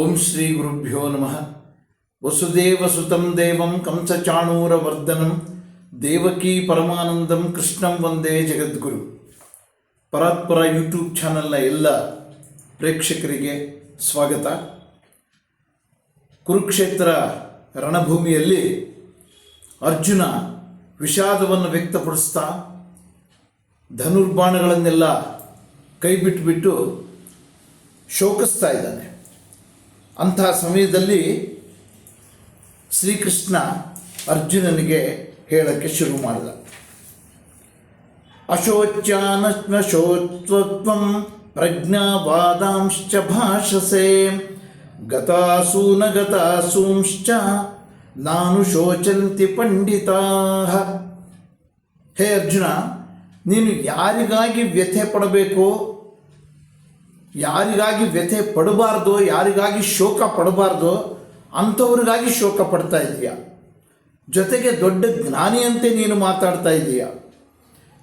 ಓಂ ಶ್ರೀ ಗುರುಭ್ಯೋ ನಮಃ. ವಸುದೇವ ಸುತಂ ದೇವಂ ಕಂಸಚಾಣೂರವರ್ಧನಂ ದೇವಕಿ ಪರಮಾನಂದಂ ಕೃಷ್ಣಂ ವಂದೇ ಜಗದ್ಗುರು. ಪರಾತ್ಪರ ಯೂಟ್ಯೂಬ್ ಚಾನಲ್ನ ಎಲ್ಲ ಪ್ರೇಕ್ಷಕರಿಗೆ ಸ್ವಾಗತ. ಕುರುಕ್ಷೇತ್ರ ರಣಭೂಮಿಯಲ್ಲಿ ಅರ್ಜುನ ವಿಷಾದವನ್ನು ವ್ಯಕ್ತಪಡಿಸ್ತಾ ಧನುರ್ಬಾಣಗಳನ್ನೆಲ್ಲ ಕೈ ಬಿಟ್ಟುಬಿಟ್ಟು ಶೋಕಿಸ್ತಾ ಇದ್ದಾನೆ. ಅಂತಹ ಸಮಯದಲ್ಲಿ ಶ್ರೀಕೃಷ್ಣ ಅರ್ಜುನನಿಗೆ ಹೇಳಕ್ಕೆ ಶುರು ಮಾಡಿದ. ಪ್ರಜ್ಞಾ ಪ್ರಜ್ಞಾವಾದಾಂಶ್ಚ ಭಾಷಸೆ, ಗತಾಸೂನ ಗತಾಸೂಂಶ್ಚ ನಾನು ಶೋಚಂತಿ ಪಂಡಿತಾ. ಹೇ ಅರ್ಜುನ, ನೀನು ಯಾರಿಗಾಗಿ ವ್ಯಥೆ ಪಡಬೇಕೋ ಯಾರಿಗಾಗಿ ವ್ಯಥೆ ಪಡಬಾರ್ದು, ಯಾರಿಗಾಗಿ ಶೋಕ ಪಡಬಾರ್ದು, ಅಂಥವ್ರಿಗಾಗಿ ಶೋಕ ಪಡ್ತಾ ಇದೀಯ ಜೊತೆಗೆ ದೊಡ್ಡ ಜ್ಞಾನಿಯಂತೆ ನೀನು ಮಾತಾಡ್ತಾ ಇದೀಯ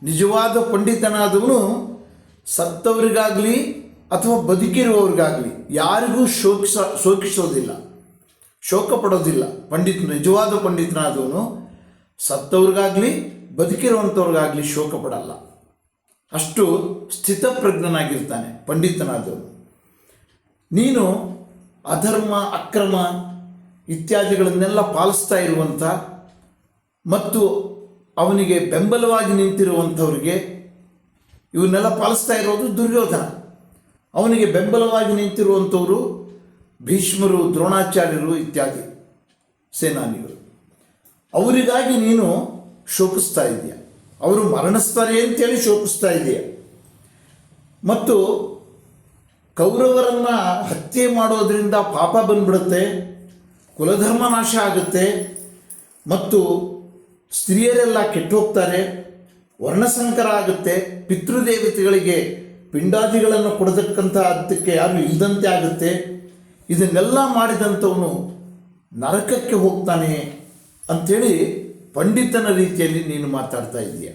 ನಿಜವಾದ ಪಂಡಿತನಾದವನು ಸತ್ತವರಿಗಾಗಲಿ ಅಥವಾ ಬದುಕಿರುವವ್ರಿಗಾಗಲಿ ಯಾರಿಗೂ ಶೋಕಿಸ, ಶೋಕಿಸೋದಿಲ್ಲ ಶೋಕ ಪಡೋದಿಲ್ಲ ಪಂಡಿತ, ನಿಜವಾದ ಪಂಡಿತನಾದವನು ಸತ್ತವ್ರಿಗಾಗಲಿ, ಬದುಕಿರುವಂಥವ್ರಿಗಾಗಲಿ ಶೋಕ ಪಡಲ್ಲ ಅಷ್ಟು ಸ್ಥಿತಪ್ರಜ್ಞನಾಗಿರ್ತಾನೆ, ಪಂಡಿತನಾದವನು. ನೀನು ಅಧರ್ಮ, ಅಕ್ರಮ ಇತ್ಯಾದಿಗಳನ್ನೆಲ್ಲ ಪಾಲಿಸ್ತಾ ಇರುವಂಥ ಮತ್ತು ಅವನಿಗೆ ಬೆಂಬಲವಾಗಿ ನಿಂತಿರುವಂಥವ್ರಿಗೆ ಇವನ್ನೆಲ್ಲ ಪಾಲಿಸ್ತಾ ಇರೋದು ದುರ್ಯೋಧನ. ಅವನಿಗೆ ಬೆಂಬಲವಾಗಿ ನಿಂತಿರುವಂಥವರು ಭೀಷ್ಮರು, ದ್ರೋಣಾಚಾರ್ಯರು ಇತ್ಯಾದಿ ಸೇನಾನಿಗಳು. ಅವರಿಗಾಗಿ ನೀನು ಶೋಕಿಸ್ತಾ ಇದೆಯಾ. ಅವರು ಮರಣಿಸ್ತಾರೆ ಅಂತೇಳಿ ಶೋಕಿಸ್ತಾ ಇದೆಯಾ? ಮತ್ತು ಕೌರವರನ್ನು ಹತ್ಯೆ ಮಾಡೋದರಿಂದ ಪಾಪ ಬಂದ್ಬಿಡುತ್ತೆ, ಕುಲಧರ್ಮ ನಾಶ ಆಗುತ್ತೆ, ಮತ್ತು ಸ್ತ್ರೀಯರೆಲ್ಲ ಕೆಟ್ಟು ಹೋಗ್ತಾರೆ ವರ್ಣಸಂಕರ ಆಗುತ್ತೆ, ಪಿತೃದೇವತೆಗಳಿಗೆ ಪಿಂಡಾದಿಗಳನ್ನು ಕೊಡತಕ್ಕಂಥ ಅದಕ್ಕೆ ಯಾರು ಇಲ್ಲದಂತೆ ಆಗುತ್ತೆ. ಇದನ್ನೆಲ್ಲ ಮಾಡಿದಂಥವನು ನರಕಕ್ಕೆ ಹೋಗ್ತಾನೆ ಅಂಥೇಳಿ ಪಂಡಿತನ ರೀತಿಯಲ್ಲಿ ನೀನು ಮಾತಾಡ್ತಾ ಇದೀಯ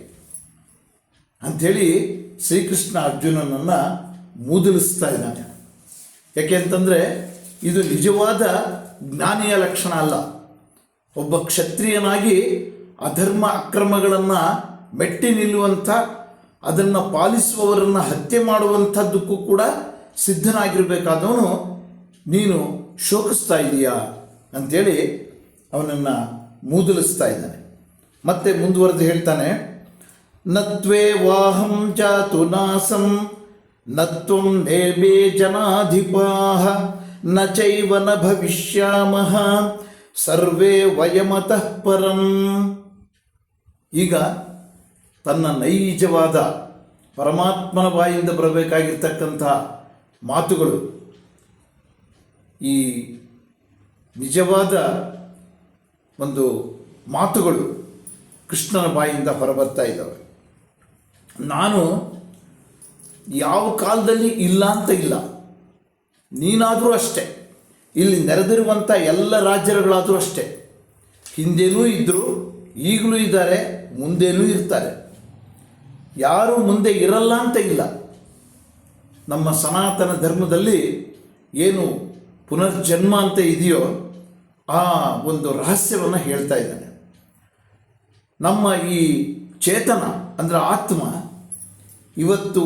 ಅಂಥೇಳಿ ಶ್ರೀಕೃಷ್ಣ ಅರ್ಜುನನನ್ನು ಮೂದಲಿಸ್ತಾ ಇದ್ದಾನೆ. ಯಾಕೆ ಅಂತಂದರೆ ಇದು ನಿಜವಾದ ಜ್ಞಾನಿಯ ಲಕ್ಷಣ ಅಲ್ಲ. ಒಬ್ಬ ಕ್ಷತ್ರಿಯನಾಗಿ ಅಧರ್ಮ ಅಕ್ರಮಗಳನ್ನು ಮೆಟ್ಟಿ ನಿಲ್ಲುವಂಥ, ಅದನ್ನು ಪಾಲಿಸುವವರನ್ನು ಹತ್ಯೆ ಮಾಡುವಂಥದ್ದಕ್ಕೂ ಕೂಡ ಸಿದ್ಧನಾಗಿರಬೇಕಾದವನು ನೀನು ಶೋಕಿಸ್ತಾ ಇದೀಯಾ ಅಂಥೇಳಿ ಅವನನ್ನು ಮೂದಲಿಸ್ತಾ ಇದ್ದಾನೆ. ಮತ್ತೆ ಮುಂದುವರೆದು ಹೇಳ್ತಾನೆ, ನತ್ವೇ ವಾಹಂ ಜಾತು ನಾಸಂ, ನತ್ವಂ ನೇಬೇ ಜನಾಧಿಪಾ ನ ಚೈವ ನ ಭವಿಷ್ಯಾಮಃ ಸರ್ವೇ ವಯಮತಃ ಪರಂ. ಈಗ ತನ್ನ ನೈಜವಾದ ಪರಮಾತ್ಮನ ಬಾಯಿಂದ ಬರಬೇಕಾಗಿರ್ತಕ್ಕಂಥ ಮಾತುಗಳು, ಈ ನಿಜವಾದ ಒಂದು ಮಾತುಗಳು. ಕೃಷ್ಣನ ಬಾಯಿಂದ ಹೊರಬರ್ತಾ ಇದ್ದಾವೆ. ನಾನು ಯಾವ ಕಾಲದಲ್ಲಿ ಇಲ್ಲ ಅಂತ ಇಲ್ಲ. ನೀನಾದರೂ ಅಷ್ಟೇ. ಇಲ್ಲಿ ನೆರೆದಿರುವಂಥ ಎಲ್ಲ ರಾಜ್ಯಗಳಾದರೂ ಅಷ್ಟೇ. ಹಿಂದೆನೂ ಇದ್ದರು ಈಗಲೂ ಇದ್ದಾರೆ, ಮುಂದೇನೂ ಇರ್ತಾರೆ. ಯಾರೂ ಮುಂದೆ ಇರಲ್ಲ ಅಂತ ಇಲ್ಲ. ನಮ್ಮ ಸನಾತನ ಧರ್ಮದಲ್ಲಿ ಏನು ಪುನರ್ಜನ್ಮ ಅಂತ ಇದೆಯೋ, ಆ ಒಂದು ರಹಸ್ಯವನ್ನು ಹೇಳ್ತಾ ಇದ್ದಾನೆ. ನಮ್ಮ ಈ ಚೇತನ, ಅಂದರೆ ಆತ್ಮ, ಇವತ್ತು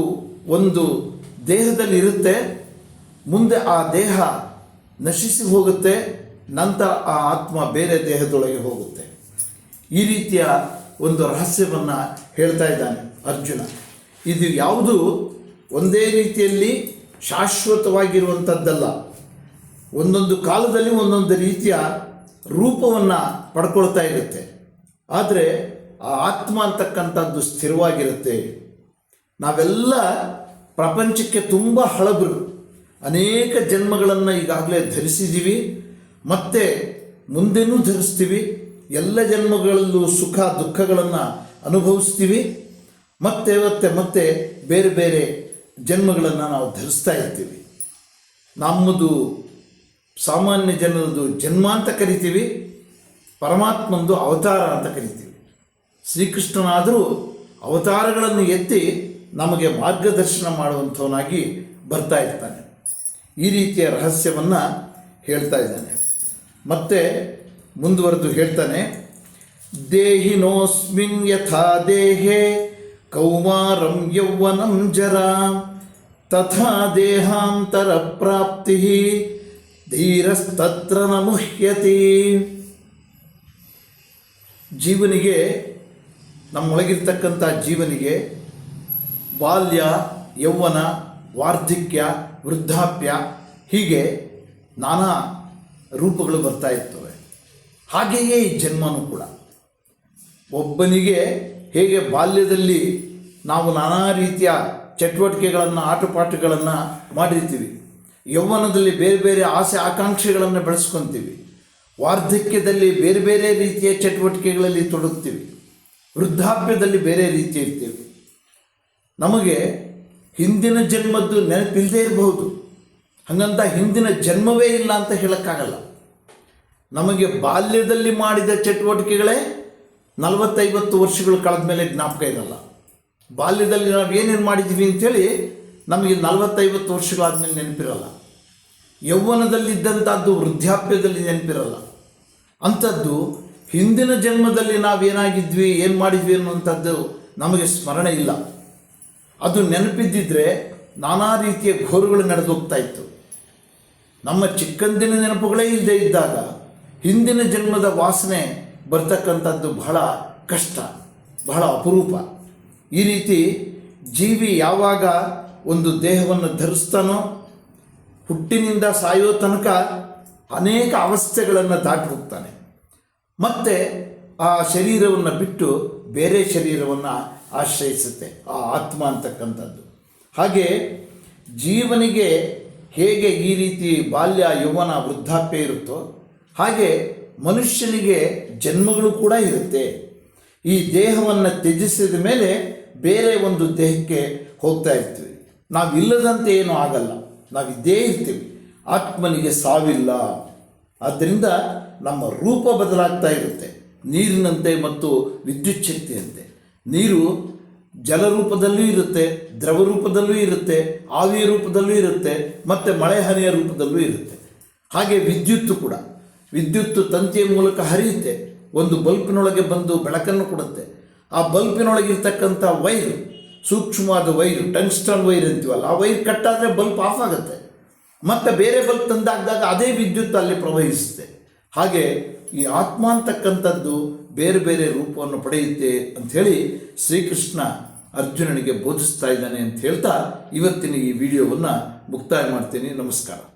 ಒಂದು ದೇಹದಲ್ಲಿ ಇರುತ್ತೆ ಮುಂದೆ ಆ ದೇಹ ನಶಿಸಿ ಹೋಗುತ್ತೆ, ನಂತರ ಆ ಆತ್ಮ ಬೇರೆ ದೇಹದೊಳಗೆ ಹೋಗುತ್ತೆ. ಈ ರೀತಿಯ ಒಂದು ರಹಸ್ಯವನ್ನು ಹೇಳ್ತಾ ಇದ್ದಾನೆ ಅರ್ಜುನ. ಇದು ಯಾವುದು? ಒಂದೇ ರೀತಿಯಲ್ಲಿ ಶಾಶ್ವತವಾಗಿರುವಂಥದ್ದಲ್ಲ ಒಂದೊಂದು ಕಾಲದಲ್ಲಿ ಒಂದೊಂದು ರೀತಿಯ ರೂಪವನ್ನು ಪಡ್ಕೊಳ್ತಾ ಇರುತ್ತೆ. ಆದರೆ ಆ ಆತ್ಮ ಅಂತಕ್ಕಂಥದ್ದು ಸ್ಥಿರವಾಗಿರುತ್ತೆ. ನಾವೆಲ್ಲ ಪ್ರಪಂಚಕ್ಕೆ ತುಂಬ ಹಳಬರು. ಅನೇಕ ಜನ್ಮಗಳನ್ನು ಈಗಾಗಲೇ ಧರಿಸಿದ್ದೀವಿ ಮತ್ತೆ ಮುಂದೆನೂ ಧರಿಸ್ತೀವಿ. ಎಲ್ಲ ಜನ್ಮಗಳಲ್ಲೂ ಸುಖ ದುಃಖಗಳನ್ನು ಅನುಭವಿಸ್ತೀವಿ. ಮತ್ತೆ ಮತ್ತೆ ಮತ್ತೆ ಬೇರೆ ಬೇರೆ ಜನ್ಮಗಳನ್ನು ನಾವು ಧರಿಸ್ತಾ ಇರ್ತೀವಿ. ನಮ್ಮದು ಸಾಮಾನ್ಯ ಜನರದು ಜನ್ಮ ಅಂತ ಕರಿತೀವಿ. ಪರಮಾತ್ಮಂದು ಅವತಾರ ಅಂತ ಕರಿತೀವಿ. ಶ್ರೀಕೃಷ್ಣನಾದರೂ ಅವತಾರಗಳನ್ನು ಎತ್ತಿ ನಮಗೆ ಮಾರ್ಗದರ್ಶನ ಮಾಡುವಂಥವನಾಗಿ ಬರ್ತಾ ಇರ್ತಾನೆ. ಈ ರೀತಿಯ ರಹಸ್ಯವನ್ನು ಹೇಳ್ತಾ ಇದ್ದಾನೆ. ಮತ್ತೆ ಮುಂದುವರೆದು ಹೇಳ್ತಾನೆ, ದೇಹಿನೋಸ್ಮಿನ್ ಯಥಾ ದೇಹೆ ಕೌಮಾರಂ ಯೌವನಂ ಜರ ತಥಾ ದೇಹಾಂತರ ಪ್ರಾಪ್ತಿ ಧೀರಸ್ತತ್ರ ನ ಜೀವನಿಗೆ, ನಮ್ಮೊಳಗಿರ್ತಕ್ಕಂಥ ಜೀವನಿಗೆ ಬಾಲ್ಯ, ಯೌವನ, ವಾರ್ಧಕ್ಯ, ವೃದ್ಧಾಪ್ಯ ಹೀಗೆ ನಾನಾ ರೂಪಗಳು ಬರ್ತಾ ಇರ್ತವೆ. ಹಾಗೆಯೇ ಈ ಜನ್ಮನೂ ಕೂಡ. ಒಬ್ಬನಿಗೆ ಹೇಗೆ ಬಾಲ್ಯದಲ್ಲಿ ನಾವು ನಾನಾ ರೀತಿಯ ಚಟುವಟಿಕೆಗಳನ್ನು, ಆಟಪಾಠಗಳನ್ನು ಮಾಡಿರ್ತೀವಿ, ಯೌವನದಲ್ಲಿ ಬೇರೆ ಬೇರೆ ಆಸೆ, ಆಕಾಂಕ್ಷೆಗಳನ್ನು ಬೆಳೆಸ್ಕೊತೀವಿ ವಾರ್ಧಕ್ಯದಲ್ಲಿ ಬೇರೆ ಬೇರೆ ರೀತಿಯ ಚಟುವಟಿಕೆಗಳಲ್ಲಿ ತೊಡಗ್ತೀವಿ. ವೃದ್ಧಾಪ್ಯದಲ್ಲಿ ಬೇರೆ ರೀತಿ ಇರ್ತೀವಿ. ನಮಗೆ ಹಿಂದಿನ ಜನ್ಮದ್ದು ನೆನಪಿಲ್ಲದೆ ಇರಬಹುದು. ಹಾಗಂತ ಹಿಂದಿನ ಜನ್ಮವೇ ಇಲ್ಲ ಅಂತ ಹೇಳೋಕ್ಕಾಗಲ್ಲ. ನಮಗೆ ಬಾಲ್ಯದಲ್ಲಿ ಮಾಡಿದ ಚಟುವಟಿಕೆಗಳೇ ನಲವತ್ತೈವತ್ತು ವರ್ಷಗಳು ಕಳೆದ ಮೇಲೆ ಜ್ಞಾಪಕ ಇರಲ್ಲ. ಬಾಲ್ಯದಲ್ಲಿ ನಾವು ಏನೇನು ಮಾಡಿದ್ದೀವಿ ಅಂಥೇಳಿ ನಮಗೆ ನಲವತ್ತೈವತ್ತು ವರ್ಷಗಳಾದಮೇಲೆ ನೆನಪಿರಲ್ಲ. ಯೌವನದಲ್ಲಿದ್ದಂಥದ್ದು ವೃದ್ಧಾಪ್ಯದಲ್ಲಿ ನೆನಪಿರಲ್ಲ. ಅಂಥದ್ದು ಹಿಂದಿನ ಜನ್ಮದಲ್ಲಿ ನಾವೇನಾಗಿದ್ವಿ, ಏನು ಮಾಡಿದ್ವಿ ಅನ್ನುವಂಥದ್ದು ನಮಗೆ ಸ್ಮರಣೆ ಇಲ್ಲ. ಅದು ನೆನಪಿದ್ದಿದ್ರೆ ನಾನಾ ರೀತಿಯ ಘೋರುಗಳು ನಡೆದು ಹೋಗ್ತಾ ಇತ್ತು. ನಮ್ಮ ಚಿಕ್ಕಂದಿನ ನೆನಪುಗಳೇ ಇಲ್ಲದೆ ಇದ್ದಾಗ ಹಿಂದಿನ ಜನ್ಮದ ವಾಸನೆ ಬರ್ತಕ್ಕಂಥದ್ದು ಬಹಳ ಕಷ್ಟ, ಬಹಳ ಅಪರೂಪ. ಈ ರೀತಿ ಜೀವಿ ಯಾವಾಗ ಒಂದು ದೇಹವನ್ನು ಧರಿಸ್ತಾನೋ, ಹುಟ್ಟಿನಿಂದ ಸಾಯೋ ತನಕ ಅನೇಕ ಅವಸ್ಥೆಗಳನ್ನು ದಾಟಿ ಹೋಗ್ತಾನೆ. ಮತ್ತೆ ಆ ಶರೀರವನ್ನು ಬಿಟ್ಟು ಬೇರೆ ಶರೀರವನ್ನು ಆಶ್ರಯಿಸುತ್ತೆ, ಆ ಆತ್ಮ ಅಂತಕ್ಕಂಥದ್ದು. ಹಾಗೆ ಜೀವನಿಗೆ ಹೇಗೆ ಈ ರೀತಿ ಬಾಲ್ಯ, ಯೌವನ ವೃದ್ಧಾಪ್ಯ ಇರುತ್ತೋ, ಹಾಗೆ ಮನುಷ್ಯನಿಗೆ ಜನ್ಮಗಳು ಕೂಡ ಇರುತ್ತೆ. ಈ ದೇಹವನ್ನು ತ್ಯಜಿಸಿದ ಮೇಲೆ ಬೇರೆ ಒಂದು ದೇಹಕ್ಕೆ ಹೋಗ್ತಾ ಇರ್ತೀವಿ. ನಾವು ಇಲ್ಲದಂತೆ ಏನೂ ಆಗಲ್ಲ. ನಾವು ಇದ್ದೇ ಇರ್ತೀವಿ. ಆತ್ಮನಿಗೆ ಸಾವಿಲ್ಲ. ಆದ್ದರಿಂದ ನಮ್ಮ ರೂಪ ಬದಲಾಗ್ತಾ ಇರುತ್ತೆ. ನೀರಿನಂತೆ ಮತ್ತು ವಿದ್ಯುತ್ ಶಕ್ತಿಯಂತೆ. ನೀರು ಜಲರೂಪದಲ್ಲೂ ಇರುತ್ತೆ ದ್ರವ ರೂಪದಲ್ಲೂ ಇರುತ್ತೆ, ಆವಿಯ ರೂಪದಲ್ಲೂ ಇರುತ್ತೆ, ಮತ್ತು ಮಳೆ ಹನಿಯ ರೂಪದಲ್ಲೂ ಇರುತ್ತೆ. ಹಾಗೆ ವಿದ್ಯುತ್ತು ಕೂಡ. ವಿದ್ಯುತ್ತು ತಂತಿಯ ಮೂಲಕ ಹರಿಯುತ್ತೆ. ಒಂದು ಬಲ್ಪಿನೊಳಗೆ ಬಂದು ಬೆಳಕನ್ನು ಕೊಡುತ್ತೆ. ಆ ಬಲ್ಪಿನೊಳಗಿರ್ತಕ್ಕಂಥ ವೈರ್, ಸೂಕ್ಷ್ಮವಾದ ವೈರ್, ಟಂಗ್ಸ್ಟನ್ ವೈರ್ ಅಂತೀವಲ್ಲ, ಆ ವೈರ್ ಕಟ್ಟಾದರೆ ಬಲ್ಪ್ ಆಫ್ ಆಗುತ್ತೆ. ಮತ್ತೆ ಬೇರೆ ಬಲ್ಪ್ ತಂದಾಕಿದಾಗ ಅದೇ ವಿದ್ಯುತ್ ಅಲ್ಲಿ ಪ್ರವಹಿಸುತ್ತೆ. ಹಾಗೆ ಈ ಆತ್ಮ ಅಂತಕ್ಕಂಥದ್ದು ಬೇರೆ ಬೇರೆ ರೂಪವನ್ನು ಪಡೆಯುತ್ತೆ ಅಂಥೇಳಿ ಶ್ರೀಕೃಷ್ಣ ಅರ್ಜುನನಿಗೆ ಬೋಧಿಸ್ತಾ ಇದ್ದಾನೆ ಅಂತ ಹೇಳ್ತಾ ಇವತ್ತಿನ ಈ ವಿಡಿಯೋವನ್ನು ಮುಕ್ತಾಯ ಮಾಡ್ತೀನಿ. ನಮಸ್ಕಾರ.